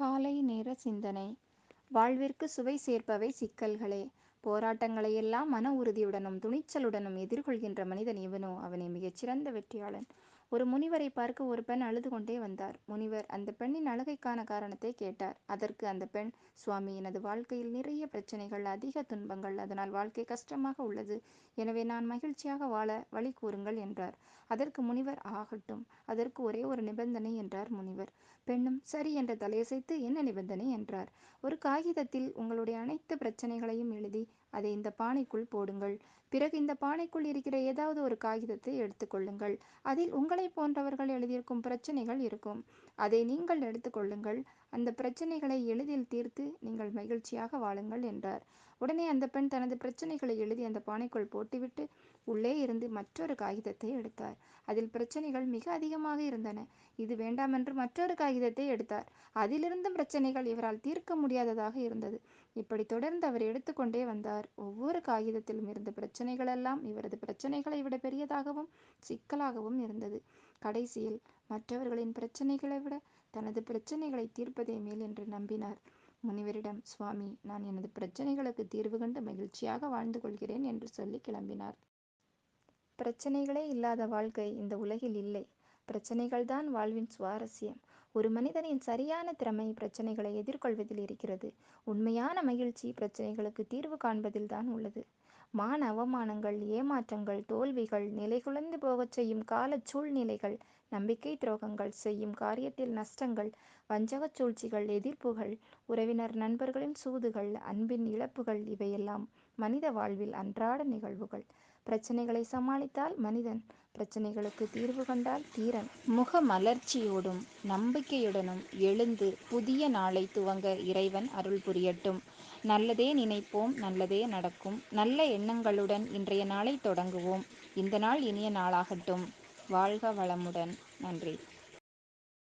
காலை நேர சிந்தனை வாழ்விற்கு சுவை சேர்ப்பவை சிக்கல்களே. போராட்டங்களையெல்லாம் மன உறுதியுடனும் துணிச்சலுடனும் எதிர்கொள்கின்ற மனிதன் இவனோ அவனே மிகச்சிறந்த வெற்றியாளன். ஒரு முனிவரைப் பார்க்க ஒரு பெண் அழுது கொண்டே வந்தார். முனிவர் அந்த பெண்ணின் அழுகைக்கான காரணத்தை கேட்டார். அதற்கு அந்த பெண் சுவாமி எனது வாழ்க்கையில் நிறைய பிரச்சனைகள் அதிக துன்பங்கள் அதனால் வாழ்க்கை கஷ்டமாக உள்ளது. எனவே நான் மகிழ்ச்சியாக வாழ வழி கூறுங்கள் என்றார். அதற்கு முனிவர் ஆகட்டும் அதற்கு ஒரே ஒரு நிபந்தனை என்றார் முனிவர். பெண்ணும் சரி என்று தலையசைத்து என்ன நிபந்தனை என்றார். ஒரு காகிதத்தில் உங்களுடைய அனைத்து பிரச்சினைகளையும் எழுதி அதை இந்த பானைக்குள் போடுங்கள். பிறகு இந்த பானைக்குள் இருக்கிற ஏதாவது ஒரு காகிதத்தை எடுத்துக்கொள்ளுங்கள் அதில் உங்களைப் போன்றவர்கள் எழுதியிருக்கும் பிரச்சனைகள் இருக்கும். அதை நீங்கள் எடுத்துக்கொள்ளுங்கள் அந்த பிரச்சனைகளை எளிதில் தீர்த்து நீங்கள் மகிழ்ச்சியாக வாழுங்கள் என்றார். உடனே அந்த பெண் தனது பிரச்சனைகளை எழுதி அந்த பானைக்குள் போட்டுவிட்டு உள்ளே இருந்து மற்றொரு காகிதத்தை எடுத்தார். அதில் பிரச்சனைகள் மிக அதிகமாக இருந்தன. இது வேண்டாமென்று மற்றொரு காகிதத்தை எடுத்தார். அதிலிருந்தும் பிரச்சனைகள் இவரால் தீர்க்க முடியாததாக இருந்தது. இப்படி தொடர்ந்து அவர் எடுத்துக்கொண்டே வந்தார். ஒவ்வொரு காகிதத்திலும் இருந்த பிரச்சனைகளெல்லாம் இவரது பிரச்சனைகளை விட பெரியதாகவும் சிக்கலாகவும் இருந்தது. கடைசியில் மற்றவர்களின் பிரச்சினைகளை விட தனது பிரச்சனைகளை தீர்ப்பதே மேல் என்று நம்பினார். முனிவரிடம் சுவாமி நான் எனது பிரச்சனைகளுக்கு தீர்வு கண்டு மகிழ்ச்சியாக வாழ்ந்து கொள்கிறேன் என்று சொல்லி கிளம்பினார். பிரச்சினைகளே இல்லாத வாழ்க்கை இந்த உலகில் இல்லை. பிரச்சனைகள்தான் வாழ்வின் சுவாரஸ்யம். ஒரு மனிதனின் சரியான திறமை பிரச்சினைகளை எதிர்கொள்வதில் இருக்கிறது. உண்மையான மகிழ்ச்சி பிரச்சனைகளுக்கு தீர்வு காண்பதில்தான் உள்ளது. மான அவமானங்கள் ஏமாற்றங்கள் தோல்விகள் நிலைகுலைந்து போகச் செய்யும் காலச் சூழ்நிலைகள் நம்பிக்கை துரோகங்கள் செய்யும் காரியத்தில் நஷ்டங்கள் வஞ்சகச் சூழ்ச்சிகள் எதிர்ப்புகள் உறவினர் நண்பர்களின் சூதுகள் அன்பின் இழப்புகள் இவையெல்லாம் மனித வாழ்வில் அன்றாட நிகழ்வுகள். பிரச்சினைகளை சமாளித்தால் மனிதன் பிரச்சினைகளுக்கு தீர்வு கண்டால் தீரன். முக மலர்ச்சியோடும் நம்பிக்கையுடனும் எழுந்து புதிய நாளை துவங்க இறைவன் அருள் புரியட்டும். நல்லதே நினைப்போம் நல்லதே நடக்கும். நல்ல எண்ணங்களுடன் இன்றைய நாளை தொடங்குவோம். இந்த நாள் இனிய நாளாகட்டும். வாழ்க வளமுடன். நன்றி.